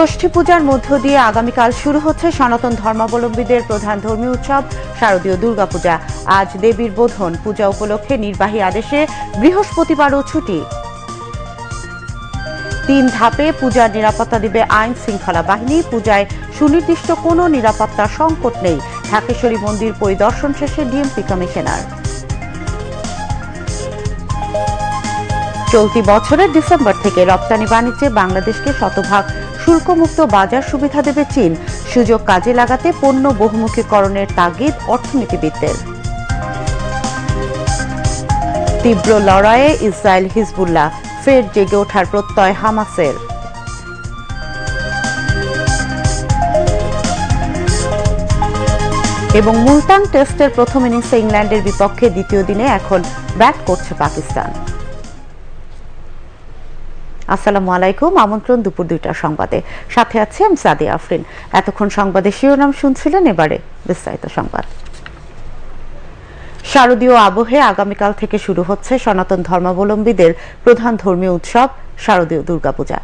ষষ্ঠী পূজার মধ্য দিয়ে আগামীকাল শুরু হচ্ছে সনাতন ধর্মাবলম্বীদের প্রধান ধর্মীয় উৎসব, শারদীয় দুর্গাপূজা। আজ দেবীর বোধন পূজা উপলক্ষে নির্বাহী আদেশে বৃহস্পতিবারও ছুটি। তিন ধাপে পূজার নিরাপত্তা দিবে আইন শৃঙ্খলা বাহিনী। পূজায় সুনির্দিষ্ট কোনো নিরাপত্তা সংকট নেই। ঢাকেশ্বরী মন্দির পরিদর্শন শেষে ডিএমপি কমিশনার। চলতি বছরের ডিসেম্বর থেকে রপ্তানি বাণিজ্যে বাংলাদেশকে শতভাগ শুল্কমুক্ত বাজার সুবিধা দেবে চীন। সুযোগ কাজে লাগাতে পণ্য বহুমুখীকরণের তাগিদ অর্থনীতিবিদদের। তীব্র লড়াইয়ে ইসরায়েল হিজবুল্লাহ ফের জেগে ওঠার প্রত্যয় হামাসের। এবং মুলতান টেস্টের প্রথম ইনিংসে ইংল্যান্ডের বিপক্ষে দ্বিতীয় দিনে এখন ব্যাট করছে পাকিস্তান। আসসালামু আলাইকুম। আমন্ত্রণ দুপুর দুইটার সংবাদে। সাথে আছে আমি সাদিয়া আফরিন। এতক্ষণ সংবাদে শিরোনাম শুনছিলেন এবারে বিস্তারিত সংবাদ। শারদীয় আবহে আগামীকাল থেকে শুরু হচ্ছে সনাতন ধর্মাবলম্বীদের প্রধান ধর্মীয় উৎসব শারদীয় দুর্গাপূজা।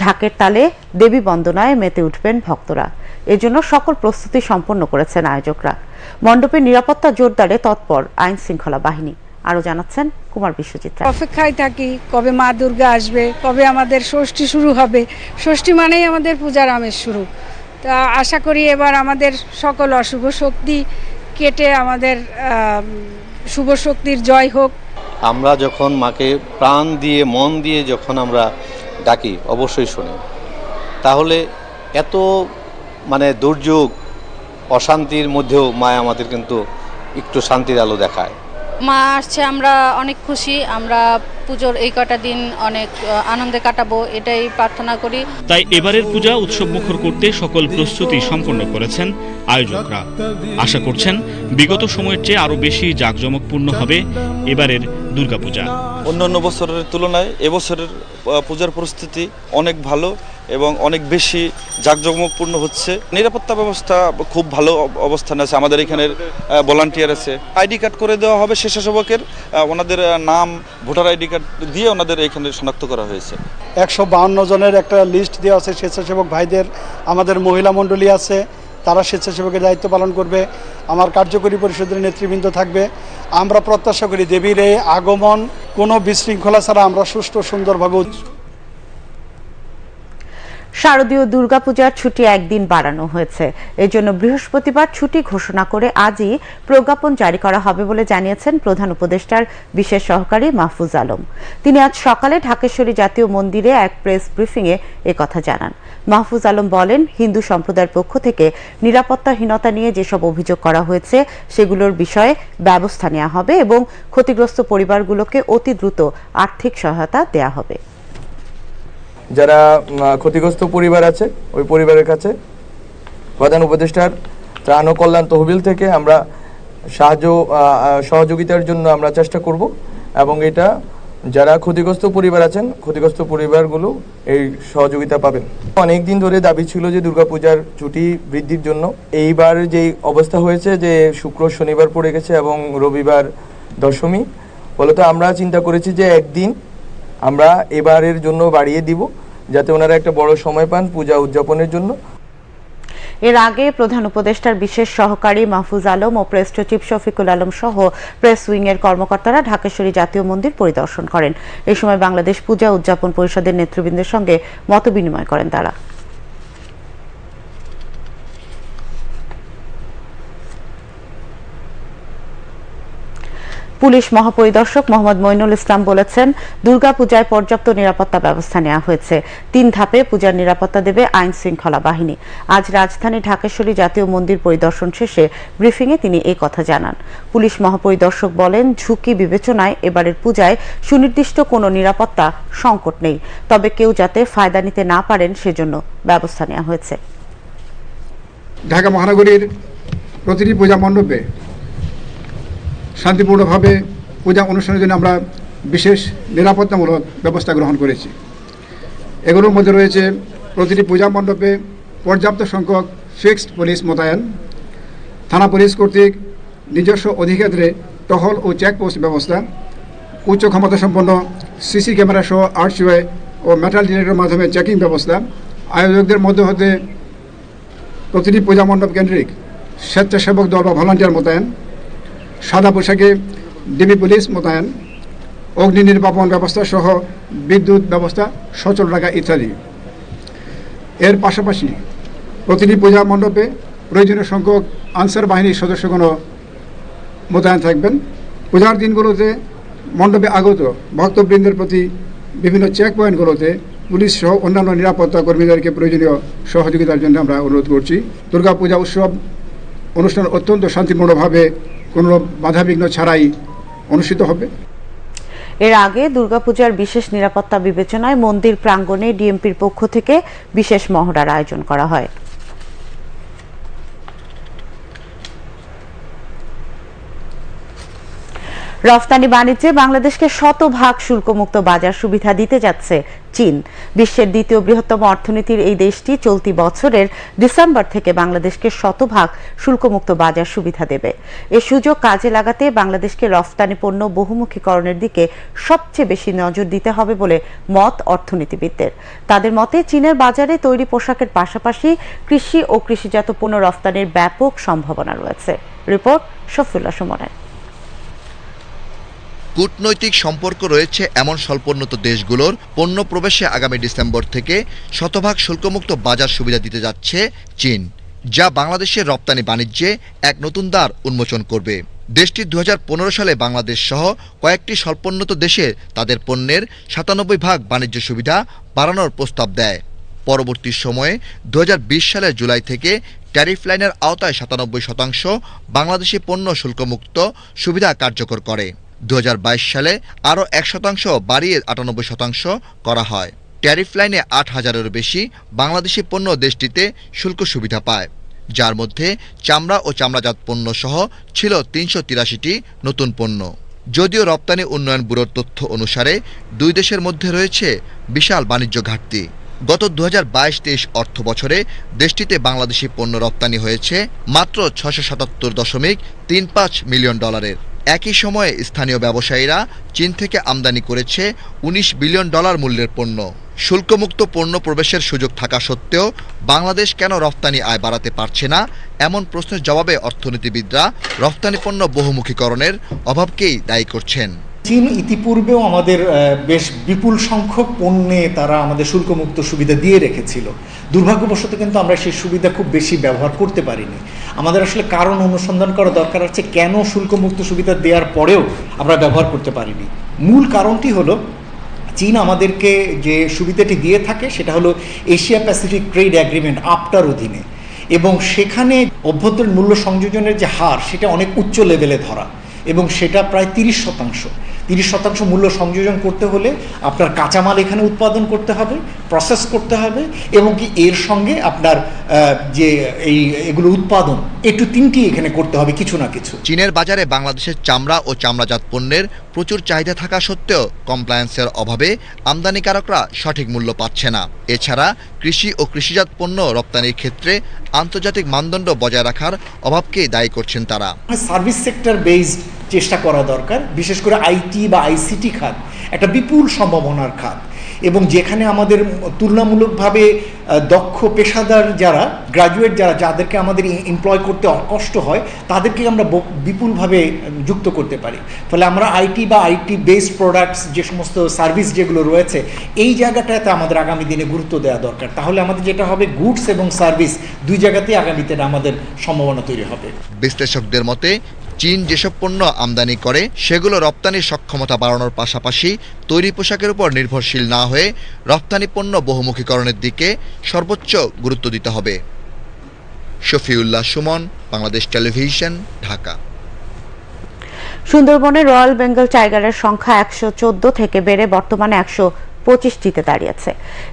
ঢাকের তালে দেবী বন্দনায় মেতে উঠবেন ভক্তরা। এজন্য সকল প্রস্তুতি সম্পন্ন করেছেন আয়োজকরা। মণ্ডপের নিরাপত্তা জোরদারে তৎপর আইন শৃঙ্খলা বাহিনী। আরও জানাচ্ছেন কুমার বিশ্বজিৎ অপেক্ষায় থাকি কবে মা দুর্গা আসবে কবে আমাদের ষষ্ঠী শুরু হবে। ষষ্ঠী মানেই আমাদের পূজার আমেজ শুরু। তা আশা করি এবার আমাদের সকল অশুভ শক্তি কেটে আমাদের শুভ শক্তির জয় হোক। আমরা যখন মাকে প্রাণ দিয়ে মন দিয়ে যখন আমরা ডাকি অবশ্যই শুনি। তাহলে এত মানে দুর্যোগ অশান্তির মধ্যেও মা আমাদের কিন্তু একটু শান্তির আলো দেখায়। মা আসছে আমরা অনেক খুশি আমরা পুজোর এই কটা দিন অনেক আনন্দে কাটাবো এটাই প্রার্থনা করি। তাই এবারের পূজা উৎসব মুখর করতে সকল প্রস্তুতি সম্পন্ন করেছেন আয়োজকরা। আশা করছেন বিগত সময়ের চেয়ে আরও বেশি জাঁকজমকপূর্ণ হবে এবারের দুর্গাপূজা। অন্যান্য বছরের তুলনায় এবছরের পূজার পরিস্থিতি অনেক ভালো। এবং অনেক বেশি জাঁকজমকপূর্ণ হচ্ছে। নিরাপত্তা ব্যবস্থা খুব ভালো অবস্থানে আছে। আমাদের এখানের ভলান্টিয়ার আছে। আইডি কার্ড করে দেওয়া হবে স্বেচ্ছাসেবকের। ওনাদের নাম, ভোটার আইডি কার্ড দিয়ে ওনাদের এখানে শনাক্ত করা হয়েছে। একশো বাহান্ন জনের একটা লিস্ট দেওয়া আছে স্বেচ্ছাসেবক ভাইদের। আমাদের মহিলা মণ্ডলী আছে, তারা স্বেচ্ছাসেবকের দায়িত্ব পালন করবে। আমার কার্যকরী পরিষদের নেতৃবৃন্দ থাকবে। আমরা প্রত্যাশা করি দেবীর এই আগমন কোনো বিশৃঙ্খলা ছাড়া আমরা সুষ্ঠু সুন্দরভাবে শারদীয় দুর্গাপূজার ছুটি একদিন বাড়ানো হয়েছে। এজন্য বৃহস্পতিবার ছুটি ঘোষণা করে আজই প্রজ্ঞাপন জারি করা হবে বলে জানিয়েছেন প্রধান উপদেষ্টার বিশেষ সহকারী মাহফুজ আলম। তিনি আজ সকালে ঢাকেশ্বরী জাতীয় মন্দিরে এক প্রেস ব্রিফিংয়ে একথা জানান। মাহফুজ আলম বলেন, হিন্দু সম্প্রদায়ের পক্ষ থেকে নিরাপত্তাহীনতা নিয়ে যেসব অভিযোগ করা হয়েছে, সেগুলোর বিষয়ে ব্যবস্থা নেওয়া হবে এবং ক্ষতিগ্রস্ত পরিবারগুলোকে অতি দ্রুত আর্থিক সহায়তা দেওয়া হবে। যারা ক্ষতিগ্রস্ত পরিবার আছে, ওই পরিবারের কাছে প্রধান উপদেষ্টার ত্রাণ ও কল্যাণ তহবিল থেকে আমরা সাহায্য সহযোগিতার জন্য আমরা চেষ্টা করব এবং এটা যারা ক্ষতিগ্রস্ত পরিবার আছেন, ক্ষতিগ্রস্ত পরিবারগুলো এই সহযোগিতা পাবেন। অনেক দিন ধরে দাবি ছিল যে দুর্গাপূজার ছুটি বৃদ্ধির জন্য। এইবার যে অবস্থা হয়েছে যে শুক্র, শনিবার পড়ে গেছে এবং রবিবার দশমী, ফলত আমরা চিন্তা করেছি যে একদিন আমরা এবারের জন্য বাড়িয়ে দিব, যাতে ওনারা একটা বড় সময় পান পূজা উদযাপনের জন্য। এর আগে প্রধান উপদেষ্টার বিশেষ সহকারী মাহফুজ আলম ও প্রেস সচিব শফিকুল আলম সহ প্রেস উইং এর কর্মকর্তারা ঢাকেশ্বরী জাতীয় মন্দির পরিদর্শন করেন। এই সময় বাংলাদেশ পূজা উদযাপন পরিষদের নেতৃবৃন্দের সঙ্গে মতবিনিময় করেন তারা। পুলিশ মহাপরিদর্শক মোহাম্মদ মইনুল ইসলাম বলেছেন, দুর্গাপূজায় পর্যাপ্ত নিরাপত্তা ব্যবস্থা নেওয়া হয়েছে। তিন ধাপে পূজার নিরাপত্তা দেবে আইন শৃঙ্খলা বাহিনী। আজ রাজধানী ঢাকেশ্বরী জাতীয় মন্দির পরিদর্শন শেষে ব্রিফিংয়ে তিনি এই কথা জানান। পুলিশ মহাপরিদর্শক বলেন, ঝুঁকি বিবেচনায় এবারের পূজায় সুনির্দিষ্ট কোনো নিরাপত্তা সংকট নেই। তবে কেউ যাতে ফায়দা নিতে না পারেন সেজন্য ব্যবস্থা নেওয়া হয়েছে। ঢাকা মহানগরীর প্রতিটি পূজা মণ্ডপে শান্তিপূর্ণভাবে পূজা অনুষ্ঠানের জন্য আমরা বিশেষ নিরাপত্তামূলক ব্যবস্থা গ্রহণ করেছি। এগুলোর মধ্যে রয়েছে প্রতিটি পূজা মণ্ডপে পর্যাপ্ত সংখ্যক ফিক্সড পুলিশ মোতায়েন, থানা পুলিশ কর্তৃক নিজস্ব অধিক্ষেত্রে টহল ও চেকপোস্ট ব্যবস্থা, উচ্চ ক্ষমতা সম্পন্ন সিসি ক্যামেরা সহ আর্টসওয়ে ও মেটাল ডিটেক্টরের মাধ্যমে চেকিং ব্যবস্থা, আয়োজকদের মধ্যে হতে প্রতিটি পূজা মণ্ডপ কেন্দ্রিক স্বেচ্ছাসেবক দল বা ভলান্টিয়ার মোতায়েন সাদা পোশাকে ডিবি পুলিশ মোতায়েন, অগ্নি নির্বাপন ব্যবস্থা সহ বিদ্যুৎ ব্যবস্থা, সচল রাখা ইত্যাদি। এর পাশাপাশি প্রতিটি পূজা মণ্ডপে প্রয়োজনীয় সংখ্যক আনসার বাহিনীর সদস্যগণও মোতায়েন থাকবেন। পূজার দিনগুলোতে মণ্ডপে আগত ভক্তবৃন্দের প্রতি বিভিন্ন চেক পয়েন্টগুলোতে পুলিশ সহ অন্যান্য নিরাপত্তা কর্মীদেরকে প্রয়োজনীয় সহযোগিতার জন্য আমরা অনুরোধ করছি। দুর্গা পূজা উৎসব অনুষ্ঠান অত্যন্ত শান্তিপূর্ণভাবে কোনো বাধাবিঘ্ন ছাড়াই অনুষ্ঠিত হবে। এর আগে দুর্গাপূজার বিশেষ নিরাপত্তা বিবেচনায় মন্দির প্রাঙ্গণে ডিএমপির পক্ষ থেকে বিশেষ মহড়ার আয়োজন করা হয়। রফতানি বাণিজ্যে বাংলাদেশকে শতভাগ শুল্কমুক্ত বাজার সুবিধা দিতে যাচ্ছে চীন। বিশ্বের দ্বিতীয় বৃহত্তম অর্থনীতির এই দেশটি চলতি বছরের ডিসেম্বর থেকে বাংলাদেশকে শতভাগ শুল্কমুক্ত বাজার সুবিধা দেবে। এ সুযোগ কাজে লাগাতে বাংলাদেশকে রফতানি পণ্য বহুমুখীকরণের দিকে সবচেয়ে বেশি নজর দিতে হবে বলে মত অর্থনীতিবিদদের। তাদের মতে, চীনের বাজারে তৈরি পোশাকের পাশাপাশি কৃষি ও কৃষিজাত পণ্য রফতানির ব্যাপক সম্ভাবনা রয়েছে। রিপোর্ট শফিউল্লাহ সুমনের। কূটনৈতিক সম্পর্ক রয়েছে এমন স্বল্পোন্নত দেশগুলোর। পণ্য প্রবেশে আগামী ডিসেম্বর থেকে শতভাগ শুল্কমুক্ত বাজার সুবিধা দিতে যাচ্ছে চীন, যা বাংলাদেশের রপ্তানি বাণিজ্যে এক নতুন দ্বার উন্মোচন করবে। দেশটি দু হাজার পনেরো সালে বাংলাদেশ সহ কয়েকটি স্বল্পোন্নত দেশে তাদের পণ্যের সাতানব্বই ভাগ বাণিজ্য সুবিধা বাড়ানোর প্রস্তাব দেয়। পরবর্তী সময়ে দু হাজার বিশ সালের জুলাই থেকে ট্যারিফ লাইনের আওতায় সাতানব্বই শতাংশ বাংলাদেশি পণ্য শুল্কমুক্ত সুবিধা কার্যকর করে। দু হাজার বাইশ সালে আরও এক শতাংশ বাড়িয়ে আটানব্বই শতাংশ করা হয়। ট্যারিফ লাইনে আট হাজারেরও বেশি বাংলাদেশি পণ্য দেশটিতে শুল্ক সুবিধা পায়। যার মধ্যে চামড়া ও চামড়াজাত পণ্য সহ ছিল তিনশো তিরাশিটি নতুন পণ্য। যদিও রপ্তানি উন্নয়ন ব্যুরোর তথ্য অনুসারে দুই দেশের মধ্যে রয়েছে বিশাল বাণিজ্য ঘাটতি। গত দু হাজার বাইশ অর্থ বছরে দেশটিতে বাংলাদেশি পণ্য রপ্তানি হয়েছে মাত্র ছশো সাতাত্তর দশমিক তিন পাঁচ মিলিয়ন ডলারের। একই সময়ে স্থানীয় ব্যবসায়ীরা চীন থেকে আমদানি করেছে উনিশ বিলিয়ন ডলার মূল্যের পণ্য। শুল্কমুক্ত পণ্য প্রবেশের সুযোগ থাকা সত্ত্বেও বাংলাদেশ কেন রফতানি আয় বাড়াতে পারছে না? এমন প্রশ্নের জবাবে অর্থনীতিবিদরা রফতানি পণ্য বহুমুখীকরণের অভাবকেই দায়ী করছেন। চীন ইতিপূর্বেও আমাদের বেশ বিপুল সংখ্যক পণ্যে তারা আমাদের শুল্কমুক্ত সুবিধা দিয়ে রেখেছিল। দুর্ভাগ্যবশত কিন্তু আমরা সেই সুবিধা খুব বেশি ব্যবহার করতে পারিনি। আমাদের আসলে কারণ অনুসন্ধান করা দরকার আছে কেন শুল্কমুক্ত সুবিধা দেওয়ার পরেও আমরা ব্যবহার করতে পারিনি। মূল কারণটি হলো, চীন আমাদেরকে যে সুবিধাটি দিয়ে থাকে সেটা হলো এশিয়া প্যাসিফিক ট্রেড অ্যাগ্রিমেন্ট আপটার অধীনে। এবং সেখানে অভ্যন্তরীণ মূল্য সংযোজনের যে হার, সেটা অনেক উচ্চ লেভেলে ধরা। এবং সেটা প্রায় তিরিশ শতাংশ। তিরিশ শতাংশ মূল্য সংযোজন করতে হলে আপনার কাঁচামাল এখানে উৎপাদন করতে হবে প্রসেস করতে হবে এবং কি এর সঙ্গে আপনার যে এই, এগুলো উৎপাদন একটু তিনটি এখানে করতে হবে কিছু না কিছু। চীনের বাজারে বাংলাদেশের চামড়া ও চামড়াজাত পণ্যের প্রচুর চাহিদা থাকা সত্ত্বেও কমপ্লায়েন্সের অভাবে আমদানিকারকরা সঠিক মূল্য পাচ্ছে না। এছাড়া কৃষি ও কৃষিজাত পণ্য রপ্তানির ক্ষেত্রে আন্তর্জাতিক মানদণ্ড বজায় রাখার অভাবকে দায়ী করছেন তারা। সার্ভিস সেক্টর বেসড চেষ্টা করা দরকার, বিশেষ করে আইটি বা আইসিটি খাত, একটা বিপুল সম্ভাবনার খাত। এবং যেখানে আমাদের তুলনামূলকভাবে দক্ষ পেশাদার যারা গ্রাজুয়েট যারা, যাদেরকে আমাদের এমপ্লয় করতে কষ্ট হয়, তাদেরকে আমরা বিপুলভাবে যুক্ত করতে পারি। ফলে আমরা আইটি বা আইটি বেসড প্রোডাক্টস যে সমস্ত সার্ভিস যেগুলো রয়েছে, এই জায়গাটাতে আমাদের আগামী দিনে গুরুত্ব দেওয়া দরকার। তাহলে আমাদের যেটা হবে গুডস এবং সার্ভিস দুই জায়গাতেই আগামীতে আমাদের সম্ভাবনা তৈরি হবে। বিশ্লেষকদের মতে চীন যেসব পণ্য আমদানি করে, সেগুলো রপ্তানির সক্ষমতা বাড়ানোর পাশাপাশি তৈরি পোশাকের উপর নির্ভরশীল না হয়ে রপ্তানি পণ্য বহুমুখীকরণের দিকে সর্বোচ্চ গুরুত্ব দিতে হবে। শফিউল্লাহ সুমন, বাংলাদেশ টেলিভিশন, ঢাকা। সুন্দরবনে রয়্যাল বেঙ্গল টাইগারের সংখ্যা একশো চোদ্দ থেকে বেড়ে বর্তমানে একশো পঁচিশটিতে দাঁড়িয়েছে।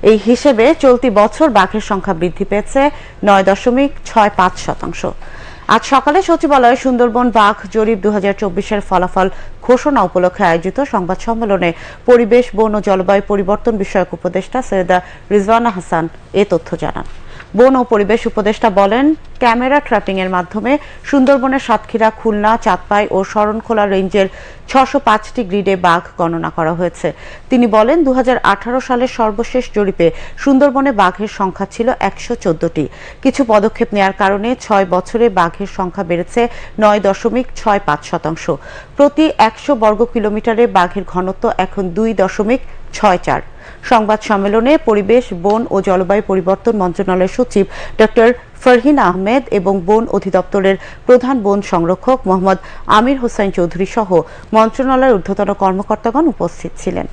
এই হিসেবে চলতি বছর বাঘের সংখ্যা বৃদ্ধি পেয়েছে নয় দশমিক ছয় পাঁচ শতাংশ। আজ সকালে সচিবালয়ে সুন্দরবন বাঘ জরিপ দু চব্বিশের ফলাফল ঘোষণা উপলক্ষে আয়োজিত সংবাদ সম্মেলনে পরিবেশ, বন ও জলবায়ু পরিবর্তন বিষয়ক উপদেষ্টা সৈয়দা রিজওয়ানা হাসান এ তথ্য জানান। বন ও পরিবেশ উপদেষ্টা বলেন, ক্যামেরা ট্র্যাপিং এর মাধ্যমে সুন্দরবনের সাতক্ষীরা, খুলনা, চাঁদপাই ও শরণখোলা রেঞ্জের ছশো পাঁচটি গ্রিডে বাঘ গণনা করা হয়েছে। তিনি বলেন দু সালের সর্বশেষ জরিপে সুন্দরবনে বাঘের সংখ্যা ছিল একশো চোদ্দটি। কিছু পদক্ষেপ নেওয়ার কারণে ছয় বছরে বাঘের সংখ্যা বেড়েছে নয় দশমিক ছয় পাঁচ শতাংশ। প্রতি একশো বর্গ কিলোমিটারে বাঘের ঘনত্ব এখন দুই দশমিক ছয় চার। সংবাদ সম্মেলনে পরিবেশ, বন ও জলবায়ু পরিবর্তন মন্ত্রণালয়ের সচিব ডক্টর ফরহিন আহমেদ এবং বন অধিদপ্তরের প্রধান বন সংরক্ষক মোহাম্মদ আমির হোসেন চৌধুরী সহ মন্ত্রণালয়ের ঊর্ধ্বতন কর্মকর্তাগণ উপস্থিত ছিলেন।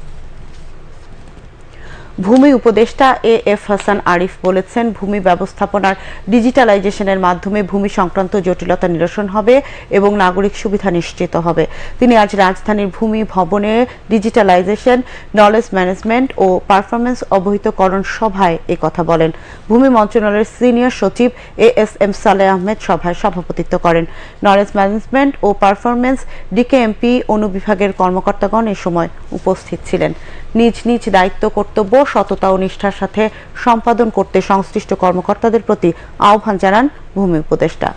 ভূমি উপদেষ্টা এ এফ হাসান আরিফ বলেছেন, ভূমি ব্যবস্থাপনার ডিজিটালাইজেশনের মাধ্যমে ভূমি সংক্রান্ত জটিলতা নিরসন হবে এবং নাগরিক সুবিধা নিশ্চিত হবে। তিনি আজ রাজধানীর ভূমি ভবনে ডিজিটালাইজেশন, নলেজ ম্যানেজমেন্ট ও পারফরমেন্স অবহিতকরণ সভায় কথা বলেন। ভূমি মন্ত্রণালয়ের সিনিয়র সচিব এ এস এম সালে আহমেদ সভায় সভাপতিত্ব করেন। নলেজ ম্যানেজমেন্ট ও পারফরমেন্স ডিকেএমপি অনুবিভাগের কর্মকর্তাগণ এ সময় উপস্থিত ছিলেন। নিজ নিজ দায়িত্ব, কর্তব্য, সততা ও নিষ্ঠার সাথে সম্পাদন করতে সংশ্লিষ্ট কর্মকর্তাদের প্রতি আহ্বান জানান ভূমি উপদেষ্টা।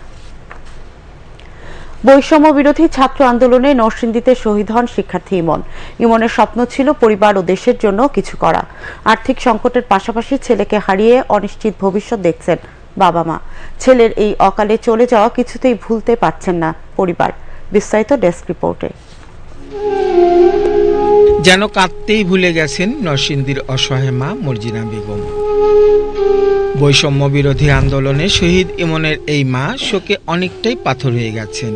বৈষম্য বিরোধী ছাত্র আন্দোলনে নরসিংদীতে শহীদ হন শিক্ষার্থী ইমন। ইমনের স্বপ্ন ছিল পরিবার ও দেশের জন্য কিছু করা। আর্থিক সংকটের পাশাপাশি ছেলেকে হারিয়ে অনিশ্চিত ভবিষ্যৎ দেখছেন বাবা মা। ছেলের এই অকালে চলে যাওয়া কিছুতেই ভুলতে পারছেন না পরিবার। বিস্তারিত ডেস্ক রিপোর্টে। যেন কাঁদতেই ভুলে গেছেন নরসিংদীর অসহায় মা মর্জিনা বেগম। বৈষম্য বিরোধী আন্দোলনে শহীদ ইমনের এই মা শোকে অনেকটাই পাথর হয়ে গেছেন।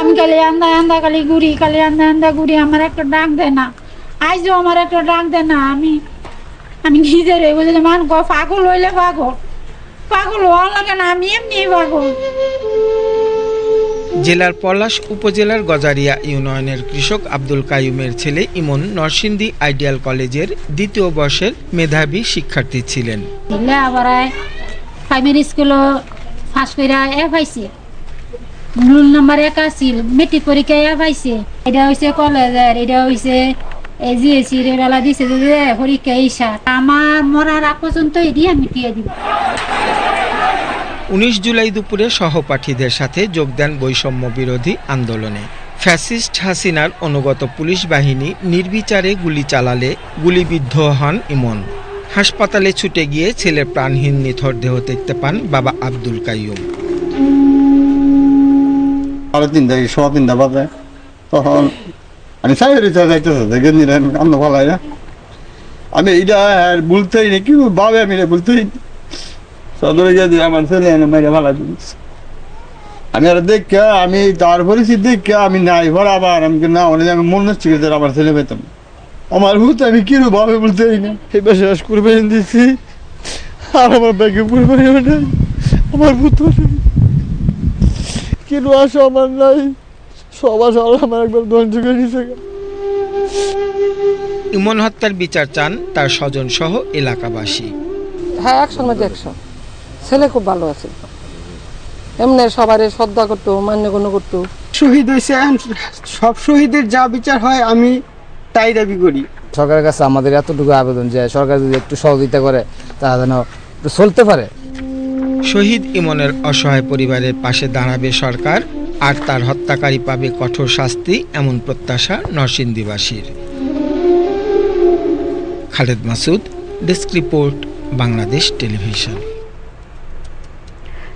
আমি কালি আন্দা আন্দা কালি ঘুরি কালি আন্দা আন্দা ঘুরি, আমার একটা ডাক দেয় না। আজও আমার একটা ডাক দেয় না। আমি আমি নিজের বলে যে মান পাগল হইলে পাগল। পাগল হওয়ার লাগে না, আমি এমনি পাগল। জেলার পলাশ উপজেলার গজারিয়া ইউনিয়নের কৃষক আব্দুল কাইয়ুমের ছেলে ইমন নরসিংদী আইডিয়াল কলেজের দ্বিতীয় বর্ষের মেধাবী শিক্ষার্থী ছিলেন। প্রাইমারি স্কুলও ফার্স্ট করে এ পাইছে রুল নাম্বার এক আছিল মেট্রিক পরীক্ষায় এ পাইছে এটা হয়েছে কলেজের, এটা হয়েছে জিএসি রে বেলা দিছে যে পরীক্ষা ইসা আমার মরার আগ পর্যন্ত এটি আমি দিয়ে দিব। উনিশ জুলাই দুপুরে সহপাঠীদের সাথে যোগ দেন বৈষম্য বিরোধী আন্দোলনে। ফ্যাসিস্ট হাসিনার অনুগত পুলিশ বাহিনী নির্বিচারে গুলি চালালে গুলিবিদ্ধ হন ইমন। হাসপাতালে ছুটে গিয়ে ছেলের প্রাণহীন নিথর দেহ দেখতে পান বাবা আব্দুল কাইয়ুম। আমি আমি এটা বলতেই না বাবে এটা বলতেই সদরে গিয়ে দিয়ে আমার ছেলে এনে মেরে ফেলা দিচ্ছে আমি আর দেখে আমি তার পরিস্থিতি দেখে আমি নাই ভর আবার আমি কি না অনেক আমি মনে হচ্ছে যে আমার ছেলে পেতাম। আমার ভূত আমি কি ভাবে বলতেই না। এই পাশে শেষ করবে দিচ্ছি আর আমার ব্যাগে পড়বে আমার ভূত কিন্তু আসো আমার নাই। সবার সব আমার একবার ধ্বংস করে দিছে ইমন হত্যার বিচার চান তার স্বজন সহ এলাকাবাসী। হ্যাঁ একশোর মধ্যে একশো ছেলে খুব ভালো আছে। এমনি সবারে শ্রদ্ধা করতো মান্য গণ্য করতো। শহীদ হয়েছে সব শহীদের যা বিচার হয় আমি তাই দাবি করি। সরকারের কাছে আমাদের এতটুকু আবেদন যে সরকার যদি একটু সহযোগিতা করে তা যেন চলতে পারে। শহীদ ইমনের অসহায় পরিবারের পাশে দাঁড়াবে সরকার আর তার হত্যাকারী পাবে কঠোর শাস্তি এমন প্রত্যাশা নরসিংদীবাসীর। Khaled Masud desk report Bangladesh television.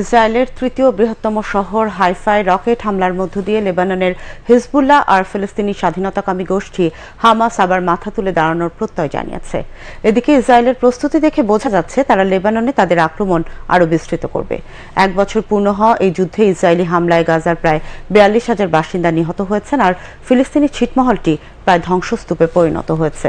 ইসরায়েলের তৃতীয় বৃহত্তম শহর হাইফাই রকেট হামলার মধ্য দিয়ে লেবাননের হিজবুল্লাহ আর ফিলিস্তিনি স্বাধীনতাকামী গোষ্ঠী হামাস আবার মাথা তুলে দাঁড়ানোর প্রত্যয় জানিয়েছে। এদিকে ইসরায়েলের প্রস্তুতি দেখে বোঝা যাচ্ছে তারা লেবাননে তাদের আক্রমণ আরও বিস্তৃত করবে। এক বছর পূর্ণ হওয়া এই যুদ্ধে ইসরায়েলি হামলায় গাজার প্রায় বিয়াল্লিশ হাজার বাসিন্দা নিহত হয়েছেন আর ফিলিস্তিনি ছিটমহলটি প্রায় ধ্বংসস্তূপে পরিণত হয়েছে।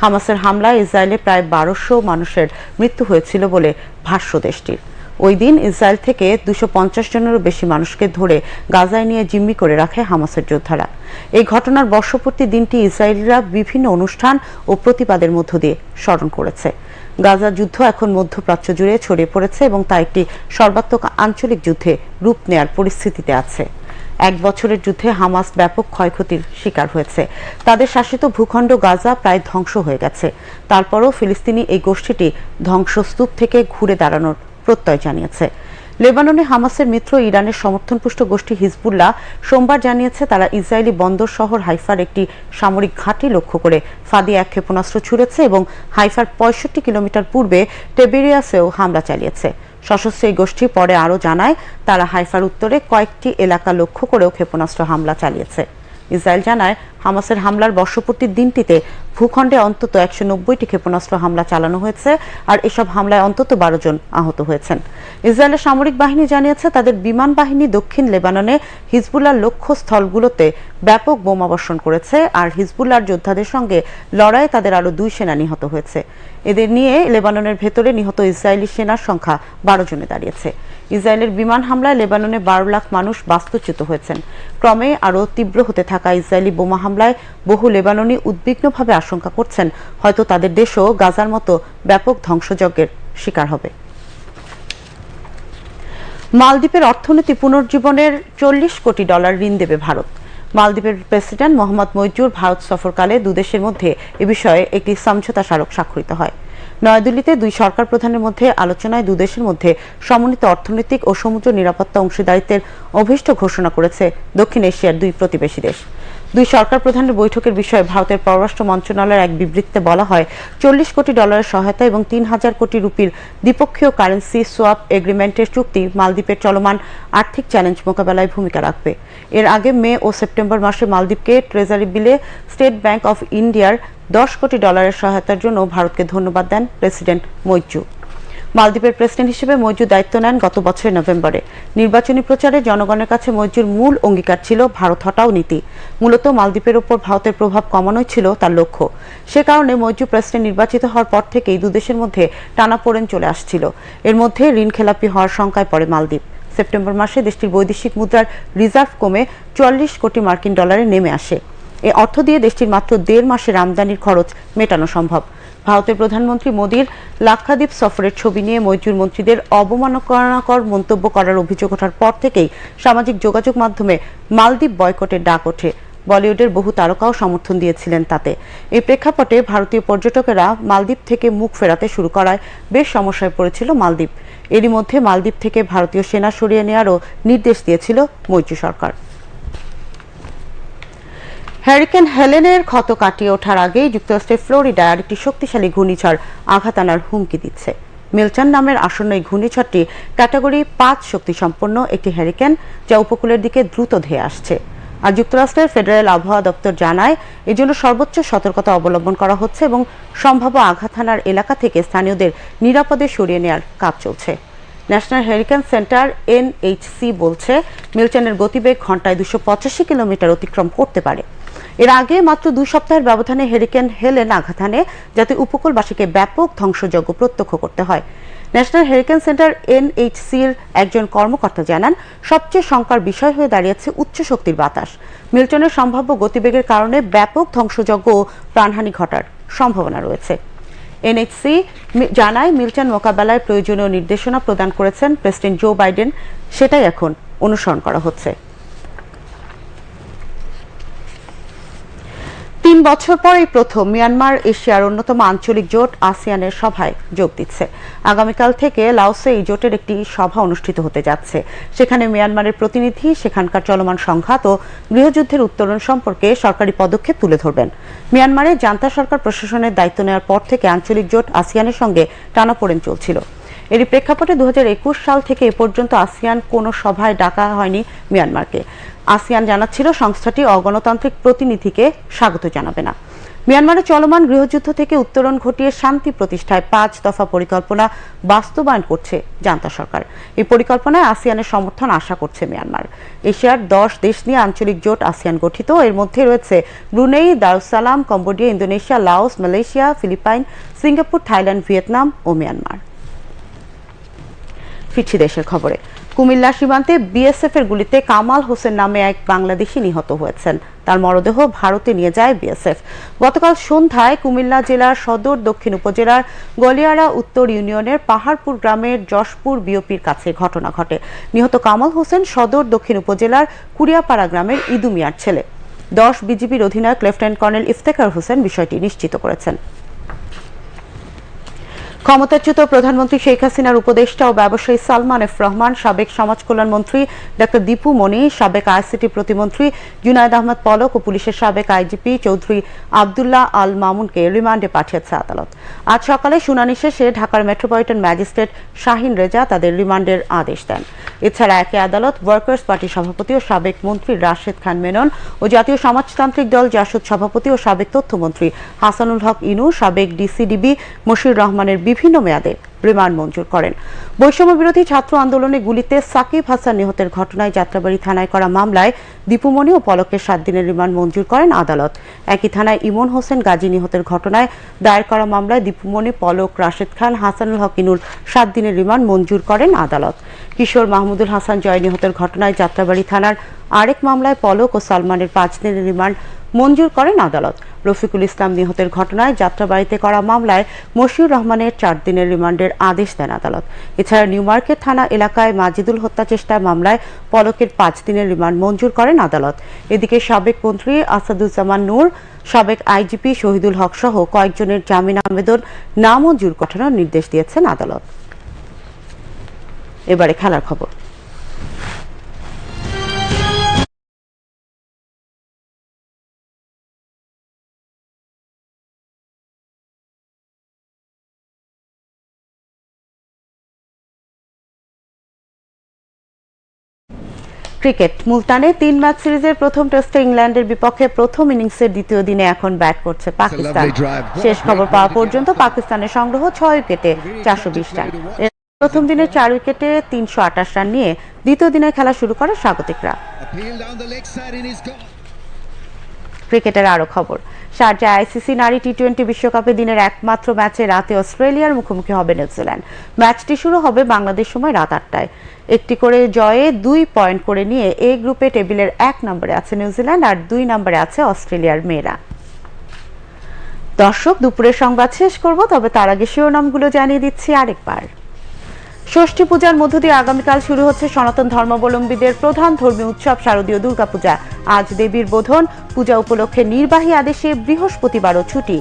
হামাসের হামলায় ইসরায়েলে প্রায় বারোশো মানুষের মৃত্যু হয়েছিল বলে ভাষ্য দেশটির। ওই দিন ইসরায়েল থেকে দুশো পঞ্চাশ জনেরও বেশি মানুষকে ধরে গাজায় নিয়ে জিম্মি করে রাখে হামাসের যোদ্ধারা। এই ঘটনার বর্ষপূর্তি দিনটি ইসরায়েলিরা বিভিন্ন অনুষ্ঠান ও প্রতিবাদের মধ্য দিয়ে স্মরণ করেছে। গাজা যুদ্ধ এখন মধ্যপ্রাচ্য জুড়ে ছড়িয়ে পড়েছে এবং তা একটি সর্বাত্মক আঞ্চলিক যুদ্ধে রূপ নেয়ার পরিস্থিতিতে আছে। এক বছরের যুদ্ধে হামাস ব্যাপক ক্ষয়ক্ষতির শিকার হয়েছে। তাদের শাসিত ভূখণ্ড গাজা প্রায় ধ্বংস হয়ে গেছে। তারপরও ফিলিস্তিনি এই গোষ্ঠীটি ধ্বংসস্তূপ থেকে ঘুরে দাঁড়ানোর প্রত্যয় জানিয়েছে। লেবাননে হামাসের মিত্র ইরানের সমর্থনপুষ্ট গোষ্ঠী হিজবুল্লাহ সোমবার জানিয়েছে, তারা ইসরায়েলি বন্দর শহর হাইফার একটি সামরিক ঘাঁটি লক্ষ্য করে। ফাঁদি এক ক্ষেপণাস্ত্র ছুড়েছে এবং হাইফার পঁয়ষট্টি কিলোমিটার পূর্বে টেবেরিয়াসেও হামলা চালিয়েছে। সশস্ত্র এই গোষ্ঠী পরে আরও জানায়, তারা হাইফার উত্তরে কয়েকটি এলাকা লক্ষ্য করেও ক্ষেপণাস্ত্র হামলা চালিয়েছে। ইসরায়েল জানায়, হামাসের হামলার বর্ষপূর্তির দিনটিতে ভূখণ্ডে অন্তত একশো নব্বইটি ক্ষেপণাস্ত্র হামলা চালানো হয়েছে আর এসব হামলায় অন্তত বারো জন আহত হয়েছেন। ইসরায়েলের সামরিক বাহিনী জানিয়েছে, তাদের বিমান বাহিনী দক্ষিণ লেবাননে হিজবুল্লার লক্ষ্য স্থলগুলোতে ব্যাপক বোমাবর্ষণ করেছে আর হিজবুল্লার যোদ্ধাদের সঙ্গে লড়াইয়ে তাদের আরও দুই সেনা নিহত হয়েছে। এদের নিয়ে লেবাননের ভেতরে নিহত ইসরায়েলি সেনার সংখ্যা বারো জনে দাঁড়িয়েছে। ইসরায়েলের বিমান হামলায় লেবাননে বারো লাখ মানুষ বাস্তুচ্যুত হয়েছেন। ক্রমে আরও তীব্র হতে থাকা ইসরায়েলি বোমা হামলায় বহু লেবাননি উদ্বিগ্নভাবে আশঙ্কা করছেন। হয়তো তাদের দেশও গাজার মতো ব্যাপক ধ্বংসযজ্ঞের শিকার হবে। মালদ্বীপের অর্থনীতি পুনর্জীবনের চল্লিশ কোটি ডলার ঋণ দেবে ভারত। মালদ্বীপের প্রেসিডেন্ট মোহাম্মদ মইজুর ভারত সফরকালে দুদেশের মধ্যে এ বিষয়ে একটি সমঝোতা স্মারক স্বাক্ষরিত হয়। নয়াদিল্লিতে দুই সরকার প্রধানের মধ্যে আলোচনায় দুদেশের মধ্যে সমন্বিত অর্থনৈতিক ও সমুদ্র নিরাপত্তা অংশীদারিত্বের অভীষ্ট ঘোষণা করেছে দক্ষিণ এশিয়ার দুই প্রতিবেশী দেশ। দুই সরকার প্রধানের বৈঠকের বিষয়ে ভারতের পররাষ্ট্র মন্ত্রণালয়ের এক বিবৃতিতে বলা হয়, চল্লিশ কোটি ডলারের সহায়তা এবং তিন হাজার কোটি রুপির দ্বিপক্ষীয় কারেন্সি সোয়াপ এগ্রিমেন্টের চুক্তি মালদ্বীপের চলমান আর্থিক চ্যালেঞ্জ মোকাবেলায় ভূমিকা রাখবে। এর আগে মে ও সেপ্টেম্বর মাসে মালদ্বীপকে ট্রেজারি বিলে স্টেট ব্যাংক অফ ইন্ডিয়ার দশ কোটি ডলারের সহায়তার জন্য ভারতকে ধন্যবাদ দেন প্রেসিডেন্ট মৈজু মালদ্বীপের প্রেসিডেন্ট হিসেবে মৈজু দায়িত্ব নেন গত বছরের নভেম্বরে। নির্বাচনী প্রচারে জনগণের কাছে মৈজুর মূল অঙ্গীকার ছিল ভারত হটাও নীতি। মূলত মালদ্বীপের ওপর ভারতের প্রভাব কমানোই ছিল তার লক্ষ্য। সে কারণে মৈজু প্রেসিডেন্ট নির্বাচিত হওয়ার পর থেকেই দুদেশের মধ্যে টানাপোড়েন চলে আসছিল। এর মধ্যে ঋণ খেলাপি হওয়ার শঙ্কায় পড়ে মালদ্বীপ। সেপ্টেম্বর মাসে দেশটির বৈদেশিক মুদ্রার রিজার্ভ কমে চুয়াল্লিশ কোটি মার্কিন ডলারে নেমে আসে। এ অর্থ দিয়ে দেশটির মাত্র দেড় মাসের আমদানির খরচ মেটানো সম্ভব। ভারতের প্রধানমন্ত্রী মোদীর লাক্ষাদ্বীপ সফরের ছবি নিয়ে মৈজুর মন্ত্রীদের অবমাননাকর মন্তব্য করার অভিযোগ ওঠার পর থেকেই সামাজিক যোগাযোগ মাধ্যমে মালদ্বীপ বয়কটের ডাক ওঠে। বলিউডের বহু তারকাও সমর্থন দিয়েছিলেন তাতে। এই প্রেক্ষাপটে ভারতীয় পর্যটকেরা মালদ্বীপ থেকে মুখ ফেরাতে শুরু করায় বেশ সমস্যায় পড়েছিল মালদ্বীপ। এরই মধ্যে মালদ্বীপ থেকে ভারতীয় সেনা সরিয়ে নেওয়ারও নির্দেশ দিয়েছিল মৈত্রী সরকার। হ্যারিকেন হেলেনের ক্ষত কাটিয়ে ওঠার আগেই যুক্তরাষ্ট্রের ফ্লোরিডায় আরেকটি শক্তিশালী ঘূর্ণিঝড় আঘাত আনার হুমকি দিচ্ছে। মিল্টন নামের আসন্ন এই ঘূর্ণিঝড়টি ক্যাটাগরি পাঁচ শক্তিসম্পন্ন একটি হ্যারিকেন যা উপকূলের দিকে দ্রুত ধেয়ে আসছে। আর যুক্তরাষ্ট্রের ফেডারেল আবহাওয়া দপ্তর জানায়, এজন্য সর্বোচ্চ সতর্কতা অবলম্বন করা হচ্ছে এবং সম্ভাব্য আঘাত হানার এলাকা থেকে স্থানীয়দের নিরাপদে সরিয়ে নেওয়ার কাজ চলছে। ন্যাশনাল হ্যারিকেন সেন্টার এনএইচসি বলছে, মিল্টনের গতিবেগ ঘন্টায় দুশো পঁচাশি কিলোমিটার অতিক্রম করতে পারে। এর আগে মাত্র দুই সপ্তাহের ব্যবধানে হেরিকেন হেলেন আঘাত যাতে উপকূলবাসীকে ব্যাপক ধ্বংসযজ্ঞ প্রত্যক্ষ করতে হয়। ন্যাশনাল হেরিকেন সেন্টার এনএইচসির একজন কর্মকর্তা জানান, সবচেয়ে শঙ্কার বিষয় হয়ে দাঁড়িয়েছে উচ্চ শক্তির বাতাস। মিল্টনের সম্ভাব্য গতিবেগের কারণে ব্যাপক ধ্বংসযজ্ঞ ও প্রাণহানি ঘটার সম্ভাবনা রয়েছে। এনএইচসি জানায়, মিল্টন মোকাবেলায় প্রয়োজনীয় নির্দেশনা প্রদান করেছেন প্রেসিডেন্ট জো বাইডেন। সেটাই এখন অনুসরণ করা হচ্ছে। তিন বছর পর এই প্রথম মিয়ানমার এশিয়ার অন্যতম আঞ্চলিক জোট আসিয়ানের সভায় যোগ দিচ্ছে। আগামীকাল থেকে লাওসে এই জোটের একটি সভা অনুষ্ঠিত হতে যাচ্ছে। সেখানে মিয়ানমারের প্রতিনিধি, সেখানকার চলমান সংঘাত ও গৃহযুদ্ধের উত্তরণ সম্পর্কে সরকারি পদক্ষেপ তুলে ধরবেন। মিয়ানমারে জান্তা সরকার প্রশাসনের দায়িত্ব নেওয়ার পর থেকে আঞ্চলিক জোট আসিয়ানের সঙ্গে টানাপোড়েন চলছিল। এরই প্রেক্ষাপটে দু হাজার একুশ সাল থেকে এ পর্যন্ত আসিয়ান কোনো সভায় ডাকা হয়নি মিয়ানমারকে। আসিয়ান জানাচ্ছিল, সংস্থাটি অগণতান্ত্রিক প্রতিনিধিকে স্বাগত জানাবে না। মিয়ানমারে চলমান গৃহযুদ্ধ থেকে উত্তরণ ঘটিয়ে শান্তি প্রতিষ্ঠায় পাঁচ দফা পরিকল্পনা বাস্তবায়ন করছে জান্তা সরকার। এই পরিকল্পনায় আসিয়ানের সমর্থন আশা করছে মিয়ানমার। এশিয়ার দশ দেশ নিয়ে আঞ্চলিক জোট আসিয়ান গঠিত। এর মধ্যে রয়েছে Brunei, Darussalam, Cambodia, Indonesia, Laos, Malaysia, Philippines, Singapore, Thailand, Vietnam ও মিয়ানমার। ফিরছি দেশের খবরে। কুমিল্লা সীমান্তে বিএসএফ এর গুলিতে কামাল হোসেন নামে এক বাংলাদেশি নিহত হয়েছেন। তার মরদেহ ভারতে নিয়ে যায় বিএসএফ। গতকাল সন্ধ্যায় কুমিল্লা জেলার সদর, দক্ষিণ উপজেলার গলিয়ারা উত্তর ইউনিয়নের পাহাড়পুর গ্রামের যশপুর বিওপির কাছে ঘটনা ঘটে। নিহত কামাল হোসেন সদর, দক্ষিণ উপজেলার কুড়িয়াপাড়া গ্রামের ইদুমিয়ার ছেলে। দশ বিজিবির অধিনায়ক লেফটেন্যান্ট কর্নেল ইফতেখার হোসেন বিষয়টি নিশ্চিত করেছেন। ক্ষমতাচ্যুত প্রধানমন্ত্রী শেখ হাসিনার উপদেষ্টা ও ব্যবসায়ী সালমান এফ রহমান, সাবেক সমাজ কল্যাণ মন্ত্রী ডক্টর দীপু মনি, সাবেক আইসিটি প্রতিমন্ত্রী জুনায়দ আহমদ পলক ও পুলিশের সাবেক আইজিপি চৌধুরী আবদুল্লাহ আল মামুনকে রিমান্ডে পাঠিয়েছে আদালত। আজ সকালে শুনানি শেষে ঢাকার মেট্রোপলিটন ম্যাজিস্ট্রেট শাহিন রেজা তাদের রিমান্ডের আদেশ দেন। এছাড়া একই আদালত ওয়ার্কার্স পার্টির সভাপতি ও সাবেক মন্ত্রী রাশেদ খান মেনন ও জাতীয় সমাজতান্ত্রিক দল জাসদ সভাপতি ও সাবেক তথ্যমন্ত্রী হাসানুল হক ইনু, সাবেক ডিসিডিবি মশির রহমানের বিভিন্ন মেয়াদে। রিমান্ড মঞ্জুর করেন। বৈষম্য বিরোধী ছাত্র আন্দোলনে গুলিতে সাকিব হাসান নিহতের ঘটনায় যাত্রাবাড়ি থানায় করা মামলায় দীপুমণি ও পলকের সাত দিনের রিমান্ড মঞ্জুর করেন আদালত। একই থানায় ইমন হোসেন গাজী নিহতের ঘটনায় দায়ের করা মামলায় দীপুমণি পলক, রাশেদ খান, হাসানুল হক ইনুর সাত দিনের রিমান্ড মঞ্জুর করেন আদালত। কিশোর মাহমুদুল হাসান জয় নিহতের ঘটনায় যাত্রাবাড়ি থানার আরেক মামলায় পলক ও সালমানের পাঁচ দিনের রিমান্ড মঞ্জুর করেন আদালত। রফিকুল ইসলাম নিহতের ঘটনায় যাত্রাবাড়িতে করা মামলায় মশিউর রহমানের চার দিনের রিমান্ডের আদেশ দেন আদালত। এছাড়া নিউ মার্কেট থানা এলাকায় মাজিদুল হত্যা চেষ্টার মামলায় পলকের পাঁচ দিনের রিমান্ড মঞ্জুর করেন আদালত। এদিকে সাবেক মন্ত্রী আসাদুজ্জামান নূর, সাবেক আইজিপি শহীদুল হক সহ কয়েকজনের জামিন আবেদন নামঞ্জুর গঠনের নির্দেশ দিয়েছেন আদালত। এবারে খেলার খবর। ক্রিকেট। মুলতানে তিন ম্যাচ সিরিজের প্রথম টেস্টে ইংল্যান্ডের বিপক্ষে প্রথম ইনিংসের দ্বিতীয় দিনে এখন ব্যাট করছে পাকিস্তান। শেষ খবর পাওয়া পর্যন্ত পাকিস্তানের সংগ্রহ ছয় উইকেটে চারশো বিশ রান। প্রথম দিনে চার উইকেটে তিনশো আঠাশ রান নিয়ে দ্বিতীয় দিনে খেলা শুরু করে স্বাগতিকরা। ক্রিকেটের আরও খবর। শারজা আইসিসি নারী টি টোয়েন্টি বিশ্বকাপে দিনের একমাত্র ম্যাচে রাতে অস্ট্রেলিয়ার মুখোমুখি হবে নিউজিল্যান্ড। ম্যাচটি শুরু হবে বাংলাদেশ সময় রাত আটটায়। একটি করে জয়ে দুই পয়েন্ট করে নিয়ে এ গ্রুপে টেবিলের এক নম্বরে আছে নিউজিল্যান্ড আর দুই নম্বরে আছে অস্ট্রেলিয়ার মেয়েরা। দর্শক, দুপুরের সংবাদ শেষ করব, তবে তার আগে শিরোনামগুলো জানিয়ে দিচ্ছি আরেকবার। ষষ্ঠী পূজার মধ্য দিয়ে আগামীকাল শুরু হচ্ছে সনাতন ধর্মাবলম্বীদের প্রধান ধর্মীয় উৎসব শারদীয় দুর্গাপূজা। আজ দেবীর বোধন, পূজা উপলক্ষে নির্বাহী আদেশে বৃহস্পতিবারও ছুটি।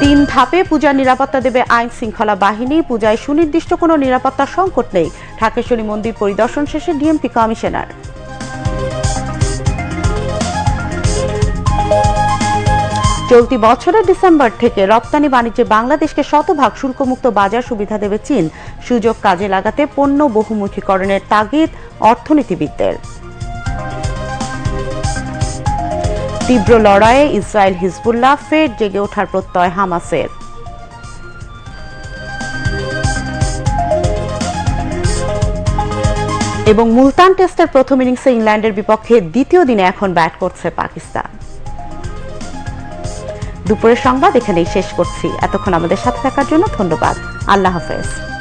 তিন ধাপে পূজার নিরাপত্তা দেবে আইন শৃঙ্খলা বাহিনী। পূজায় সুনির্দিষ্ট কোনো নিরাপত্তা সংকট নেই। ঢাকেশ্বরী মন্দির পরিদর্শন শেষে ডিএমপি কমিশনার। চলতি বছরের ডিসেম্বর থেকে রপ্তানি বাণিজ্যে বাংলাদেশকে শতভাগ শুল্কমুক্ত বাজার সুবিধা দেবে চীন। সুযোগ কাজে লাগাতে পণ্য বহুমুখীকরণের তাগিদ অর্থনীতিবিদদের। তীব্র লড়াইয়ে ইসরায়েল হিজবুল্লাহ ফের জেগে ওঠার প্রত্যয় হামাসের। এবং মুলতান টেস্টের প্রথম ইনিংসে ইংল্যান্ডের বিপক্ষে দ্বিতীয় দিনে এখন ব্যাট করছে পাকিস্তান। দুপুরের সংবাদ এখানেই শেষ করছি। এতক্ষণ আমাদের সাথে থাকার জন্য ধন্যবাদ। আল্লাহ হাফেজ।